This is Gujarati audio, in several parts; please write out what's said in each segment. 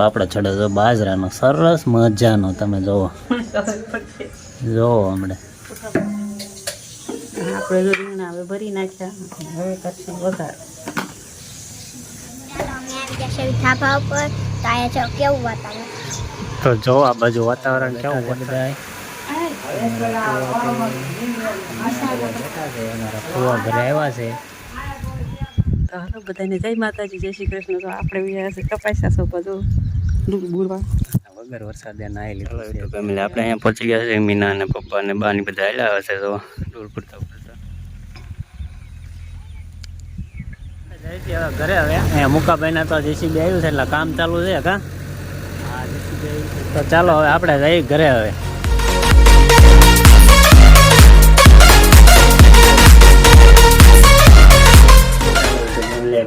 આપણે ચડે તો બાજરાનો સરસ મજાનો તમે જોવો. જોવો હમણાં. આપણે જો રીંગણા હવે ભરી નાખ્યા. હવે કરશું વઘાર. તો જો કેવું વાતાવરણ તો જો આ બાજુ વાતાવરણ કેવું બધા. ફુવા ઘરે આવ્યા છે. તો હાલો બધાને જય માતાજી જય શ્રી કૃષ્ણ. તો આપણે વ્યા છે કપાસ્યા ડૂબ બુરવા વગર વરસાદે નાહી લીધું છે ફેમિલી. આપણે અહીંયા પહોંચી ગયા છે મીના અને પપ્પા અને બાની બધા આવેલા હશે તો દૂર પૂરતા પૂરતા હવે ઘરે હવે. અહીંયા મુકાભાઈ ના તો જેસીબી આવ્યું છે એટલે કામ ચાલુ છે કા? તો ચાલો હવે આપણે જઈએ ઘરે હવે.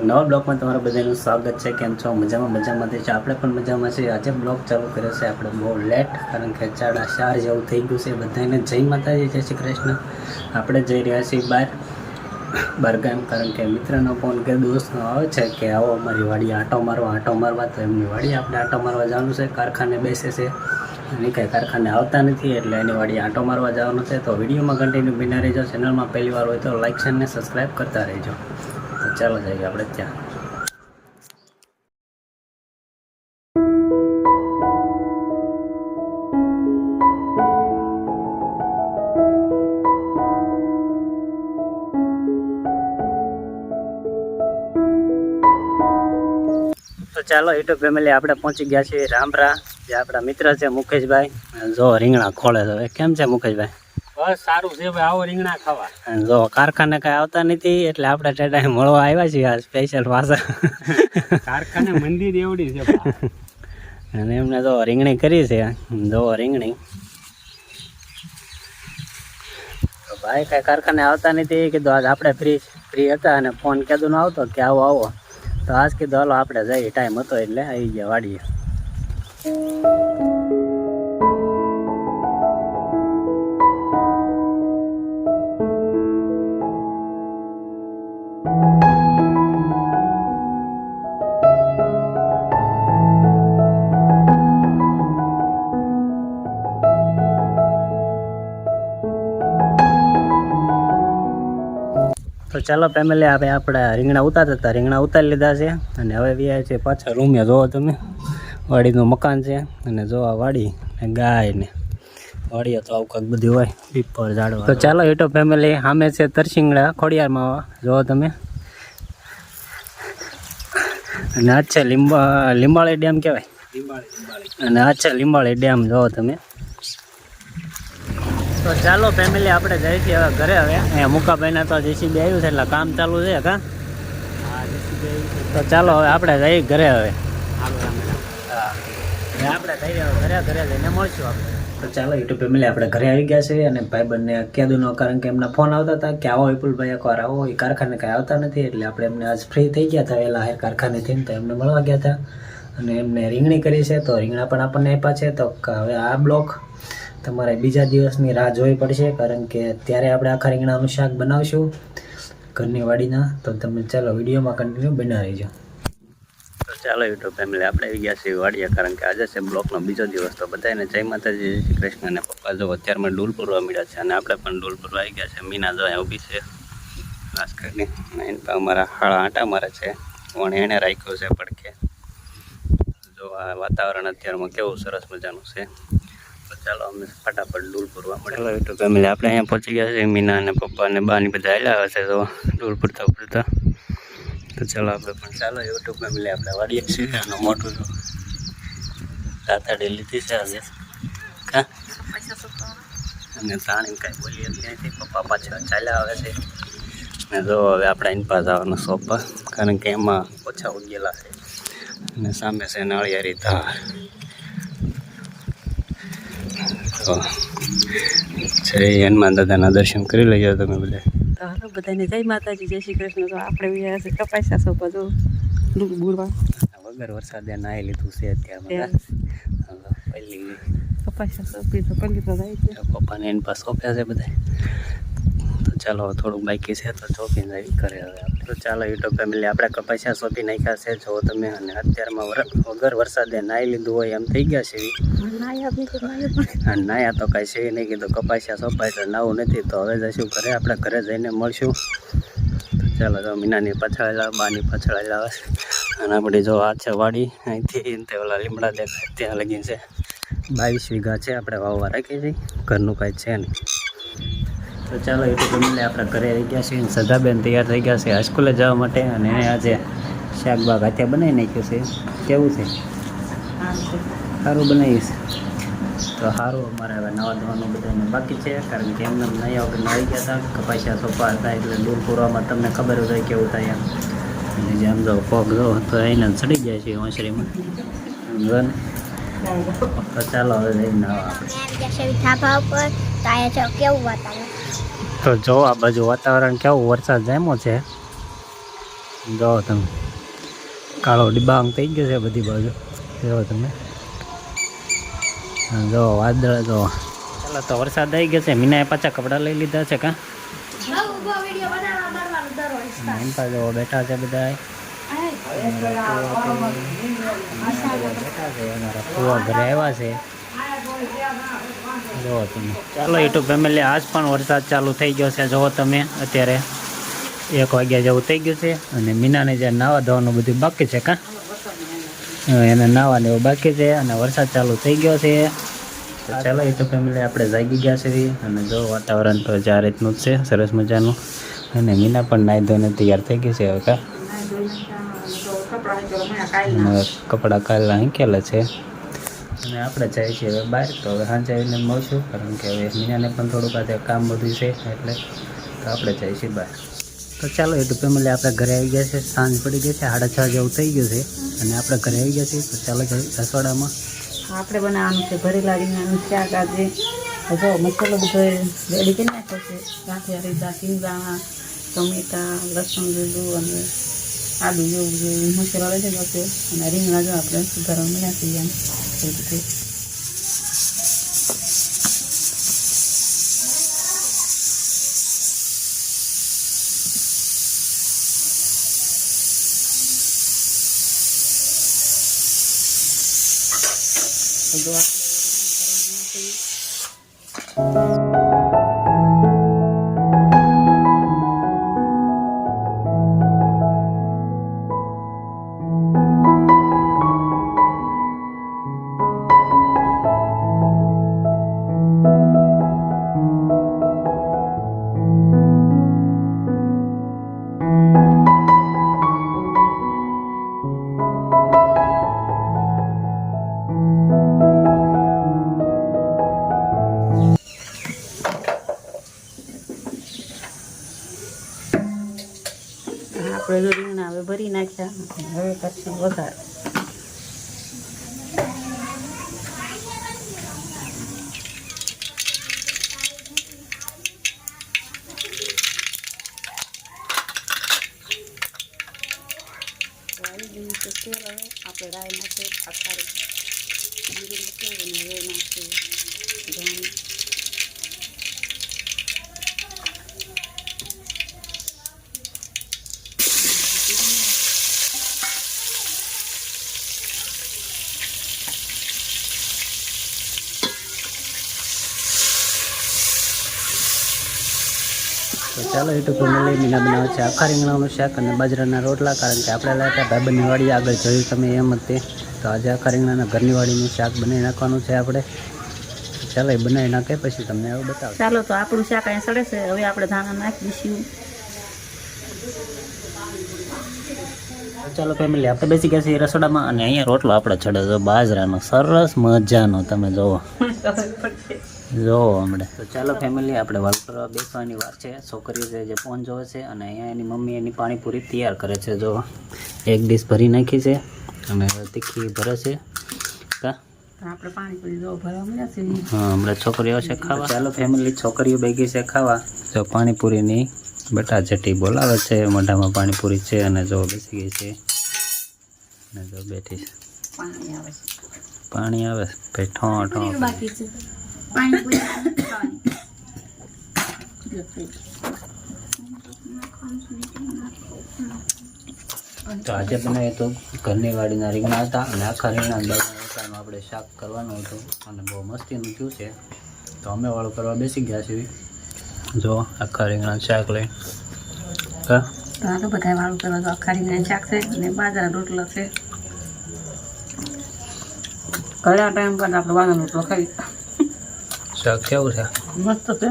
નવા બ્લોગમાં તમારા બધાનું સ્વાગત છે. કેમ છો? મજામાં મજામાંથી છે. આપણે પણ મજામાં છીએ. આજે બ્લોગ ચાલુ કર્યો છે. આપણે બહુ લેટ કારણ કે ચાડા ચાર જેવું થઈ ગયું છે. બધાને જય માતાજી, જય શ્રી કૃષ્ણ. આપણે જઈ રહ્યા છીએ બહાર બહારગામ કારણ કે મિત્રનો ફોન કે દોસ્તનો આવે છે કે આવો અમારી વાડી આંટો મારવા આંટો મારવા. તો એમની વાડી આપણે આંટો મારવા જવાનું છે. કારખાને બેસે છે. અને કંઈ કારખાને આવતા નથી એટલે એની વાડી આંટો મારવા જવાનું છે. તો વિડીયોમાં કન્ટિન્યુ બિના રહેજો. ચેનલમાં પહેલી વાર હોય તો લાઇક અને સબસ્ક્રાઈબ કરતા રહેજો. ચાલો જઈએ આપણે ત્યાં. તો ચાલો, યુટ્યુબ ફેમિલી આપણે પહોંચી ગયા છીએ રામરા, જે આપણા મિત્ર છે મુકેશભાઈ. જો રીંગણા ખોળે છે. કેમ છે મુકેશભાઈ? બસ સારું છે ભાઈ આવો રીંગણા ખાવા. જો કારખાને કાંઈ આવતા નથી એટલે આપણે ટેટા મળવા આવ્યા છીએ આ સ્પેશિયલ પાછા. કારખાને મંદિર એવડી છે અને એમને જો રીંગણી કરી છે જો રીંગણી. ભાઈ કાંઈ કારખાને આવતા નથી કીધું આજ આપણે ફ્રી ફ્રી હતા અને ફોન કીધું ન આવતો કે આવો આવો. તો આજ કીધું હાલો આપણે જઈએ ટાઈમ હતો એટલે આવી ગયા વાડીએ. ચાલો ફેમિલી આપણે આપણે રીંગણા ઉતારતા હતા. રીંગણા ઉતારી લીધા છે અને હવે વ્યાય છે પાછા રૂમે જોવો તમે. વાડીનું મકાન છે અને જો આ વાડી ને ગાય ને વાડીએ તો આવું કંઈક બધું હોય પીપર ઝાડવા. તો ચાલો યુટ્યુબ ફેમિલી સામે છે તરસિંગડા ખોડિયારમાં. જોવો તમે. અને આ છે લીંબા, લીંબાળી ડેમ કહેવાય. અને આ છે લીંબાળી ડેમ. જોવો તમે. તો ચાલો ફેમિલી આપણે જઈએ છીએ હવે ઘરે હવે. અહીંયા મુકાભાઈના તો જેસીબી આવ્યું છે એટલે કામ ચાલુ છે કા તો ચાલો હવે આપણે જઈએ ઘરે હવે. હા આપણે જઈએ હવે ઘરે ઘરે જઈને મળશું આપણે. તો ચાલો યુટ્યુબ ફેમિલી આપણે ઘરે આવી ગયા છે અને ભાઈબંધને કીધું ન કારણ કે એમના ફોન આવતા હતા કે આવો વિપુલભાઈ એકવાર આવો એ કારખાને કાંઈ આવતા નથી એટલે આપણે એમને આજ ફ્રી થઈ ગયા હતા વહેલા હાર કારખાનેથી તો એમને મળવા ગયા હતા. અને એમને રીંગણી કરી છે તો રીંગણા પણ આપણને આપ્યા છે તો હવે આ બ્લોક તમારે બીજા દિવસની રાહ જોવી પડશે, કારણ કે ત્યારે આપણે આખા રીંગણાનું શાક બનાવશું ઘરની વાડીના. તો તમે ચાલો વિડીયોમાં કન્ટિન્યુ બના રહીજો તો ચાલો યુટ્યુબ ફેમિલી આપણે આવી ગયા છીએ વાડીએ, કારણ કે આજે છે બ્લોકનો બીજો દિવસ. તો બધાને જય માતાજી શ્રી કૃષ્ણ અને પપ્પા જો અત્યારમાં ડૂલ પૂરવા મળ્યા છે અને આપણે પણ ડૂલ પૂરવા આવી ગયા છે. મીના જો ઊભી છે. ખાસ કરીને એની પાસે અમારા હાળા આંટા મારે છે. પણ એણે રાખ્યો છે પડખે. જો આ વાતાવરણ અત્યારમાં કેવું સરસ મજાનું છે. ચાલો, અમે ફટાફટ ડૂલ પૂરવા મળે યુટ્યુબ ફેમિલી આપણે અહીંયા પહોંચી ગયા છે મીના અને પપ્પા અને બાની બધા આવેલા હશે તો ડૂલ પૂરતા પૂરતા તો ચાલો આપણે પણ ચાલો યુટ્યુબ ફેમિલી આપણે વાડીએ છીએ અને મોટું તાતાડી લીધી છે આજે. અને તાણી કાંઈ બોલીએ ત્યાંથી પપ્પા પાછા ચાલ્યા આવે છે. ને જો હવે આપણે એની પાસે આવવાનો સોપા કારણ કે એમાં ઓછા ઉગેલા છે. અને સામે છે નાળિયારી ધાર. તો જય હનુમાન દાદાના દર્શન કરી લેજો તમે બધા. તો હાલો બધાને જય માતાજી જય શ્રી કૃષ્ણ. તો આપણે વ્યા છે કપાસ્યા સો બધું બુરવા વગર વરસાદે નાહી લીધું છે અત્યારે પહેલી કપાસ્યા છો પી તો પંડિત જાય છે પપ્પાને એની પાસે સોંપ્યા છે બધા તો ચાલો થોડુંક બાકી છે તો ચોપી નહીં કરે હવે આપણે. તો ચાલો યુટ્યુબ ફેમિલી આપણે કપાસિયા સોંપી નાખ્યા છે. જો તમે અને અત્યારમાં વગર વરસાદે નાહી લીધું હોય એમ થઈ ગયા છે. નાયા તો કાંઈ છે નહીં કીધું. કપાસિયા સોંપાય એટલે નાવું નથી. તો હવે જશું ઘરે. આપણે ઘરે જઈને મળશું. તો ચાલો જો મીનાની પાછળ લાવે બાની પાછળ લાવે અને આપણી જો આ છે વાડી અહીંથી તે ઓલા લીમડા દેખાય. ત્યાં લગી છે. બાવીસ વીઘા છે. આપણે વાવવા રાખીએ છીએ ઘરનું કાંઈ છે નહીં. તો ચાલો યુટ્યુબ ફેમિલી આપણે ઘરે આવી ગયા છીએ સદાબેન તૈયાર થઈ ગયા છે હાઈસ્કૂલે જવા માટે અને આજે શાકબાગ હાથે બનાવી નાખ્યું છે. કેવું છે? સારું બનાવીશ તો સારું અમારે હવે નવા ધોવાનું બધાને બાકી છે કારણ કે એમને નહીં વગર આવી ગયા હતા કપાસિયા સોફા હતા એટલે દૂર પૂરવામાં તમને ખબર જ હોય કેવું થાય એમ. અને જેમ જો પગ જો તો એને ચડી જાય છે ને? તો ચાલો હવે જઈને ઉપર. તો કેવું વાતાવરણ? તો જો આ બાજુ વાતાવરણ કેવું વરસાદ જામ્યો છે. જો તમે કાળો ડિબાંગ થઈ ગયો છે બધી બાજુ. જો તમે. જો વાદળ જો. ચાલો તો વરસાદ આવી ગયો છે. મીનાએ પાછા કપડાં લઈ લીધા છે કાં? બેઠા છે. બધા બેઠા છે અમારા ફુવા છે ચાલો યુટ્યુબ ફેમિલી આજ પણ વરસાદ ચાલુ થઈ ગયો છે. જુઓ તમે, અત્યારે એક વાગ્યા જેવું થઈ ગયું છે અને મીનાને જે નાવા ધોવાનું બધું બાકી છે, કાં? એને નાવાનું એવું બાકી છે અને વરસાદ ચાલુ થઈ ગયો છે. ચાલો યુટ્યુબ ફેમિલી આપણે જાગી ગયા છે. અને જો વાતાવરણ તો જે આ રીતનું જ છે, સરસ મજાનું. અને મીના પણ નાહી ધોઈને તૈયાર થઈ ગઈ છે, હવે કાં? કપડાં કાલે હાંકેલા છે. અને આપણે જઈએ છીએ હવે બહાર તો હવે સાંજે આવીને મળશું કારણ કે હવે મીનાને પણ થોડુંક આજે કામ બધું છે એટલે તો આપણે જઈએ છીએ બહાર. તો ચાલો યુટ્યુબ ફેમિલી આપણે ઘરે આવી ગયા છે સાંજ પડી ગઈ છે સાડા છ જેવું થઈ ગયું છે અને આપણે ઘરે આવી ગયા છીએ તો ચાલો જઈએ રસોડામાં. આપણે બનાવવાનું છે ભરેલા રીંગણાનું શાક આજે. જો મસાલો બધો રેડી કરી નાખ્યો છે. સાથે રીધા શીંગદાણા ટમેટા લસણ લીલું અને આદુ જેવું હું કરવા લઈ છે અને રીંગણા જો આપણે સુધારવા નાખી એમ એ રીતે Thank જો આપણે જો રીંગણા હવે ભરી નાખ્યા. હવે કરશું વઘાર આપણે રાય નાખે આખા જીરું નાખે અને હવે નાખે ધાણી તો ચાલો યુટ્યુબ ફેમિલી મીના બનાવે છે. આખા રીંગણાનું શાક અને બાજરાના રોટલા કારણ કે આપણે લાગ્યા ભાઈબંધની વાડી આગળ જોયું તમે એમ જ તે. તો આજે આખા રીંગણાના ઘરની વાડીનું શાક બનાવી નાખવાનું છે આપણે. ચાલો એ બનાવી નાખે પછી તમને હવે બતાવો. ચાલો તો આપણું શાક અહીંયા સડે છે. હવે આપણે ધાણા નાખી દઈશું. ચાલો ફેમિલી આપણે બેસી ગયા છીએ રસોડામાં અને અહીંયા રોટલો આપણે ચડે છે. બાજરાનો સરસ મજાનો તમે જોવો જોવો હમણે. તો ચાલો ફેમિલી આપણે વાલ કરવા બેસવાની વાર છે. છોકરીઓ છે જે ફોન જોવે છે અને અહીંયા એની મમ્મી એની પાણીપુરી તૈયાર કરે છે. જો એક ડીશ ભરી નાખી છે અને તીખી ભરે છે. કા? પાણીપુરી જો ભરવા મળ્યા છે. હા હમણાં છોકરીઓ છે ખાવા. ચાલો ફેમિલી છોકરીઓ ભેગી છે ખાવા. જો પાણીપુરીની બટા ચટી બોલાવે છે. મોઢામાં પાણીપુરી છે અને જો બેસી ગઈ છે. અને જો બેઠી છે. પાણી આવે છે. પાણી આવે ભાઈ ઠો બાકી છે. પાણીપુરી. તો આજે બનાવીએ તો ઘરની વાડીના રીંગણા હતા અને આખા રીંગણા બટાકાનું આપણે શાક કરવાનું હતું અને બહુ મસ્તીનું થયું છે. તો અમે વાળું કરવા બેસી ગયા છીએ. જો આખા રીંગણા શાક લઈ. હા? તો આ તો બધા વાળું કરવા તો આખા રીંગણા શાક છે અને બાજરા રોટલો છે. ઘણા ટાઈમ પર આપણે બાજરા રોટલો ખાઈ. શાક કેવું છે? મસ્ત છે.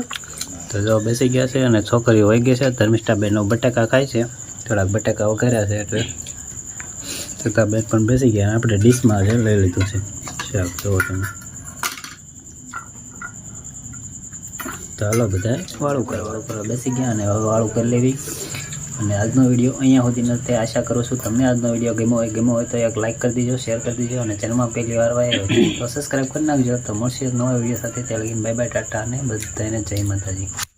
તો જો બેસી ગયા છે અને છોકરીઓ વહી ગઈ છે. ધર્મિષ્ઠા બેનો બટાકા ખાય છે. થોડાક બટાકા વઘાર્યા છે એટલે. છતાં બેન પણ બેસી ગયા આપણે ડીશમાં છે લઈ લીધું છે. શાક જુઓ તમે. ચાલો હાલો બધા વાળું કરવા બેસી ગયા અને હવે વાળું કરી લેવી. અને આજનો વીડિયો અહીંયા સુધી નથી. આશા કરું છું તમને આજનો વીડિયો ગમ્યો હોય ગમ્યો હોય તો એક લાઇક કરી દીજો શેર કરી દીજો અને ચેનલમાં પહેલી વાર હોય તો સબસ્ક્રાઈબ કરી નાખજો. તો મળશે નવા વીડિયો સાથે. ત્યાં લગીને બાય બાય ટાટા અને બધાને જય માતાજી.